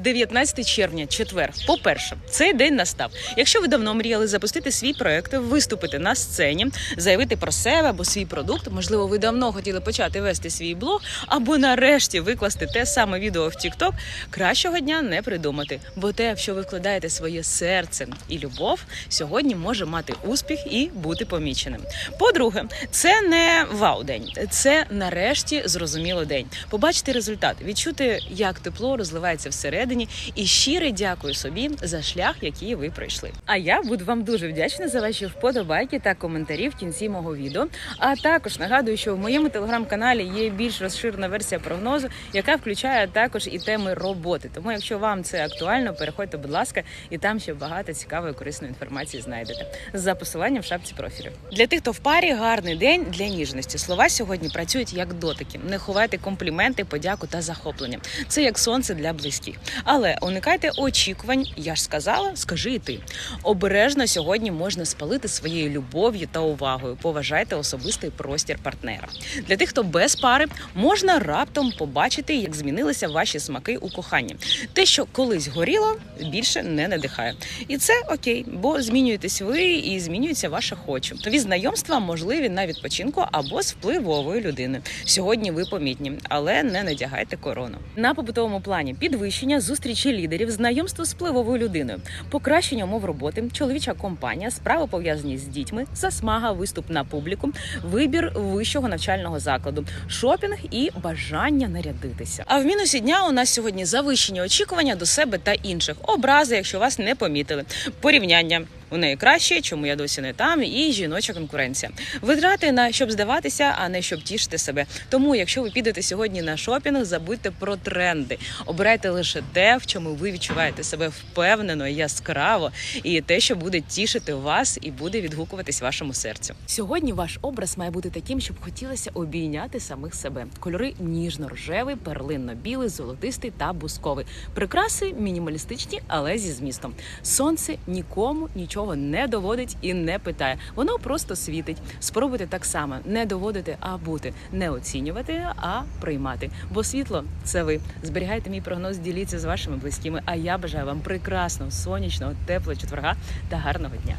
19 червня, четвер. По-перше, цей день настав. Якщо ви давно мріяли запустити свій проект, виступити на сцені, заявити про себе або свій продукт, можливо, ви давно хотіли почати вести свій блог, або нарешті викласти те саме відео в TikTok, кращого дня не придумати. Бо те, що ви вкладаєте своє серце і любов, сьогодні може мати успіх і бути поміченим. По-друге, це не вау-день, це нарешті зрозуміло день. Побачити результат, відчути, як тепло розливається всередині, і щире дякую собі за шлях, який ви пройшли. А я буду вам дуже вдячна за ваші вподобайки та коментарі в кінці мого відео. А також нагадую, що в моєму телеграм-каналі є більш розширена версія прогнозу, яка включає також і теми роботи. Тому, якщо вам це актуально, переходьте, будь ласка, і там ще багато цікавої корисної інформації знайдете за посиланням в шапці профілю. Для тих, хто в парі, гарний день для ніжності. Слова сьогодні працюють як дотики. Не ховайте компліменти, подяку та захоплення. Це як сонце для близьких. Але уникайте очікувань. Я ж сказала, скажи і ти. Обережно сьогодні можна спалити своєю любов'ю та увагою. Поважайте особистий простір партнера. Для тих, хто без пари, можна раптом побачити, як змінилися ваші смаки у коханні. Те, що колись горіло, більше не надихає. І це окей, бо змінюєтесь ви і змінюється ваше хочу. Нові знайомства можливі на відпочинку або з впливовою людиною. Сьогодні ви помітні, але не надягайте корону. На побутовому плані підвищення зустрічі лідерів, знайомство з впливовою людиною, покращення умов роботи, чоловіча компанія, справи пов'язані з дітьми, засмага, виступ на публіку, вибір вищого навчального закладу, шопінг і бажання нарядитися. А в мінусі дня у нас сьогодні завищені очікування до себе та інших, образи, якщо вас не помітили, порівняння. У неї краще, чому я досі не там, і жіноча конкуренція. Витрати на щоб здаватися, а не щоб тішити себе. Тому, якщо ви підете сьогодні на шопінг, забудьте про тренди. Обирайте лише те, в чому ви відчуваєте себе впевнено, яскраво, і те, що буде тішити вас і буде відгукуватись вашому серцю. Сьогодні ваш образ має бути таким, щоб хотілося обійняти самих себе. Кольори ніжно-рожевий, перлинно-білий, золотистий та бусковий. Прикраси мінімалістичні, але зі змістом. Сонце нікому нічого не доводить і не питає. Воно просто світить. Спробуйте так само не доводити, а бути, не оцінювати, а приймати. Бо світло це ви. Зберігайте мій прогноз, діліться з вашими близькими. А я бажаю вам прекрасного, сонячного, теплого четверга та гарного дня.